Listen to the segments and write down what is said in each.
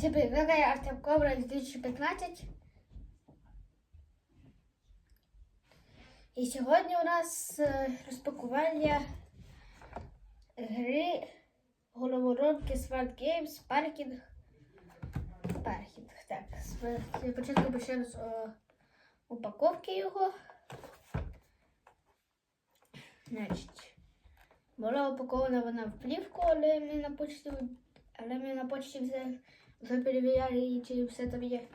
Привіт, я Артем Кобра 2015. І сьогодні у нас е, розпакування гри головоробки Smart Games Parking. Parking. Так, спочатку почнемо з е, упаковки його. Значить, була упакована вона в плівку, але ми на почті, але ми на почті вже, вже перевіряли, і чи все там є.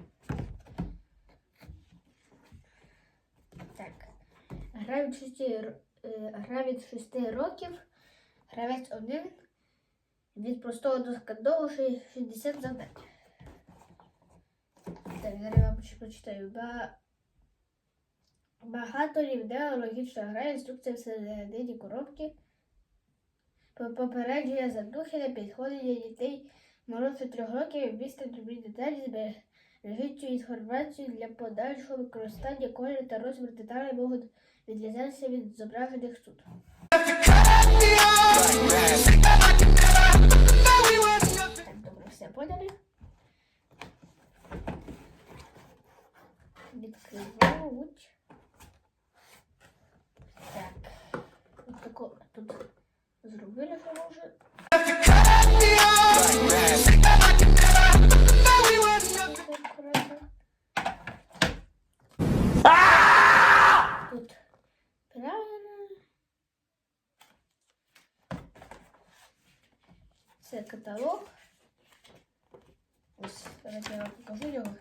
Так. Гра від 6, р- е, гра 6 років. Гравець один. Від простого до складного 60 завдань. Так, зараз я вам прочитаю. Ба... Багато рівня логічна гра, інструкція всередині коробки. По- Попередження задухи не підходить для дітей молодше трьох років, містить любі деталі, збережіть інформацію для подальшого використання колір та розмір деталей можуть відрізнятися від зображених тут. Добре, все поняли. Відкривають. Так. Тут зробили, що Це каталог. Ось, зараз я вам покажу його.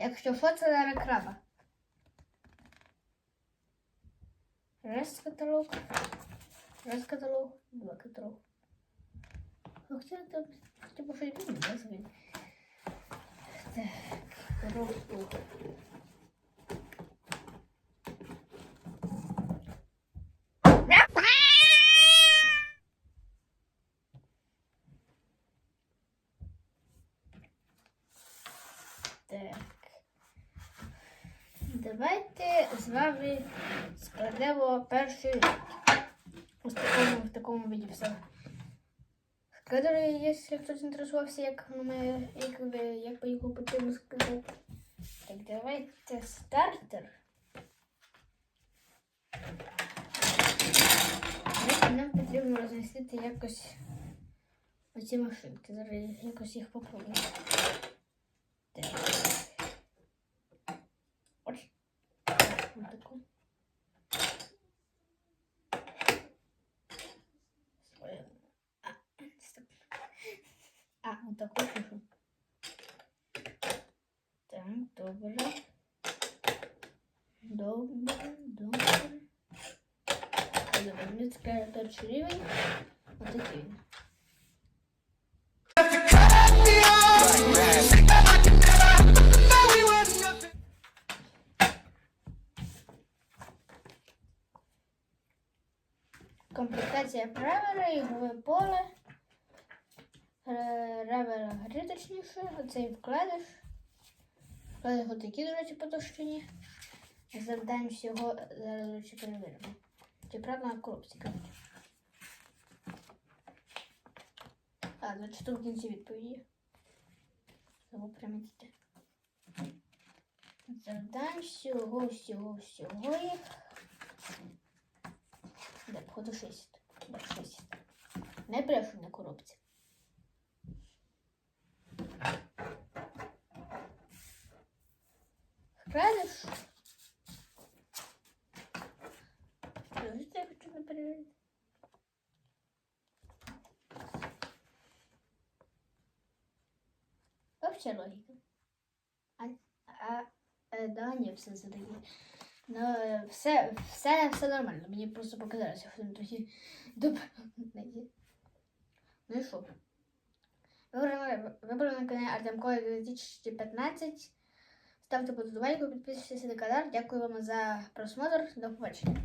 Якщо що, це не реклама. Раз каталог. Раз каталог. Два каталог. Хоча там типу що він не названий. Так, каталог тут. Так. Давайте з вами складемо перший рік. Ось такому, в такому віді все. Складали, якщо хтось інтересувався, як, ми, як, ви, як би його потрібно сказати. Так, давайте стартер. Далі Нам потрібно розмістити якось оці машинки. Зараз якось їх попробуємо. таку пишу. Так, добре. Добре, добре. Добре, мені цікавий перший рівень. Отакий він. Комплектація правила, ігрове поле. Ре- Ревера гри точніше, оцей вкладиш. Вкладиш отакі, до речі, по товщині. Завдань всього зараз речі, перевіримо. Чи на коробці, коротше. А, значить тут в кінці відповіді. Забув примітити. Завдань всього, всього, всього їх. Да, походу 60. Да, 60. Не брешу на коробці. Вкладиш? Подождите, я хочу на перевірити. Вообще логіка. А, а, е, да, ні, все все-таки. Ну, е, все, все, все нормально. Мені просто показалося, що тоді добре. Ну і що? Вибрали, вибрали на каналі Артем Коля 2015. Ставте подобайку, підписуйтесь на канал. Дякую вам за просмотр. До побачення.